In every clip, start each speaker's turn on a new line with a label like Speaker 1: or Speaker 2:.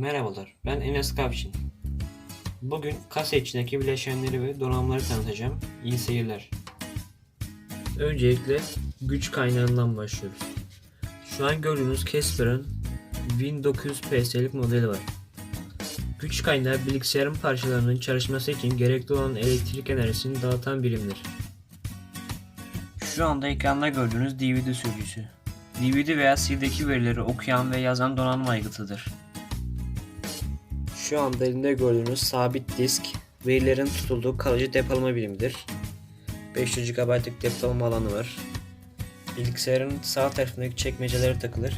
Speaker 1: Merhabalar, ben Enes Kavşin. Bugün kasa içindeki bileşenleri ve donanımları tanıtacağım. İyi seyirler. Öncelikle güç kaynağından başlıyoruz. Şu an gördüğünüz Casper'ın 1900 PS'lik modeli var. Güç kaynağı bilgisayarın parçalarının çalışması için gerekli olan elektrik enerjisini dağıtan birimdir. Şu anda ekranda gördüğünüz DVD sürücüsü. DVD veya CD'deki verileri okuyan ve yazan donanım aygıtıdır. Şu anda elinde gördüğünüz sabit disk verilerin tutulduğu kalıcı depolama birimidir. 500 GB'lık depolama alanı var. Bilgisayarın sağ tarafındaki çekmecelere takılır.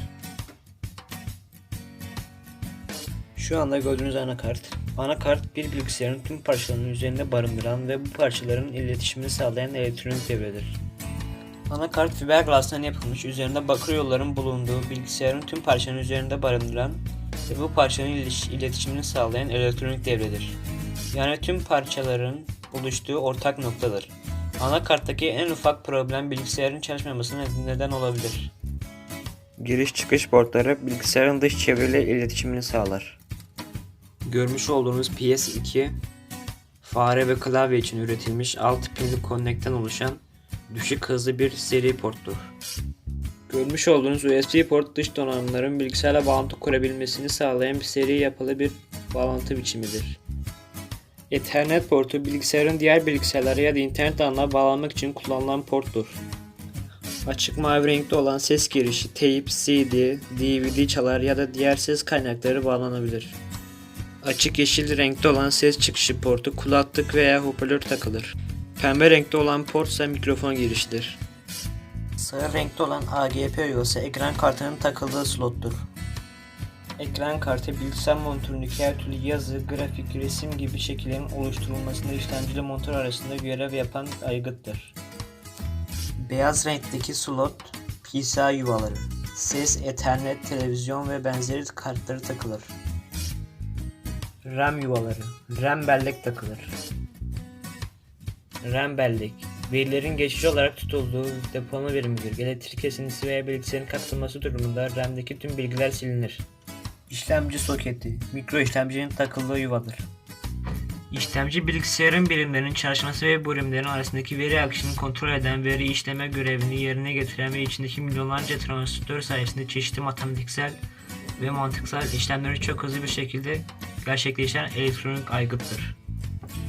Speaker 1: Şu anda gördüğünüz anakart. Anakart bir bilgisayarın tüm parçalarının üzerinde barındıran ve bu parçaların iletişimini sağlayan elektronik devredir. Anakart fiberglass'tan yapılmış, üzerinde bakır yolların bulunduğu bilgisayarın tüm parçanın üzerinde barındıran ve bu parçanın iletişimini sağlayan elektronik devredir. Yani tüm parçaların oluştuğu ortak noktadır. Anakarttaki en ufak problem bilgisayarın çalışmamasına neden olabilir. Giriş çıkış portları bilgisayarın dış çevreyle iletişimini sağlar. Görmüş olduğunuz PS2 fare ve klavye için üretilmiş 6 pinli konnekten oluşan düşük hızlı bir seri porttur. Görmüş olduğunuz USB port dış donanımların bilgisayarla bağlantı kurabilmesini sağlayan bir seri yapılı bir bağlantı biçimidir. Ethernet portu bilgisayarın diğer bilgisayarlara ya da internet ağına bağlanmak için kullanılan porttur. Açık mavi renkte olan ses girişi tape, CD, DVD çalar ya da diğer ses kaynakları bağlanabilir. Açık yeşil renkte olan ses çıkışı portu kulaklık veya hoparlör takılır. Pembe renkte olan port ise mikrofon girişidir. Sarı renkte olan AGP yuvası ekran kartının takıldığı slottur. Ekran kartı bilgisayar monitöründeki her türlü yazı, grafik, resim gibi şekillerin oluşturulmasında işlemci ile monitör arasında görev yapan aygıttır. Beyaz renkteki slot PCI yuvaları. Ses, Ethernet, televizyon ve benzeri kartları takılır. RAM yuvaları. RAM bellek takılır. RAM bellek. Verilerin geçici olarak tutulduğu depolama birimidir. Elektrik kesintisi veya bilgisayarın kapatılması durumunda RAM'deki tüm bilgiler silinir. İşlemci soketi. Mikro işlemcinin takıldığı yuvadır. İşlemci bilgisayarın birimlerinin çalışması ve bu birimlerin arasındaki veri akışını kontrol eden veri işleme görevini yerine getiren ve içindeki milyonlarca transistör sayesinde çeşitli matematiksel ve mantıksal işlemleri çok hızlı bir şekilde gerçekleştiren elektronik aygıttır.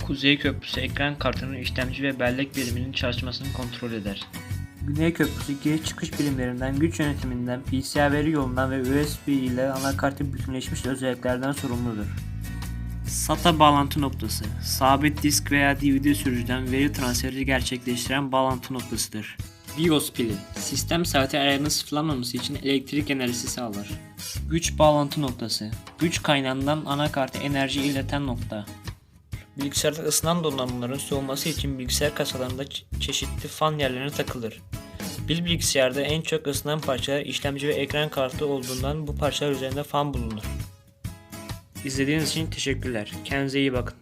Speaker 1: Kuzey Köprüsü ekran kartının işlemci ve bellek biriminin çalışmasını kontrol eder. Güney Köprüsü giriş çıkış birimlerinden, güç yönetiminden, PCI veri yolundan ve USB ile anakartın bütünleşmiş özelliklerden sorumludur. SATA bağlantı noktası, sabit disk veya DVD sürücüden veri transferi gerçekleştiren bağlantı noktasıdır. BIOS pili, sistem saati ayarını sıfırlanmaması için elektrik enerjisi sağlar. Güç bağlantı noktası, güç kaynağından anakarta enerji ileten nokta. Bilgisayarda ısınan donanımların soğuması için bilgisayar kasalarında çe- çeşitli fan yerlerine takılır. Bir bilgisayarda en çok ısınan parçalar işlemci ve ekran kartı olduğundan bu parçalar üzerinde fan bulunur. İzlediğiniz için teşekkürler. Kendinize iyi bakın.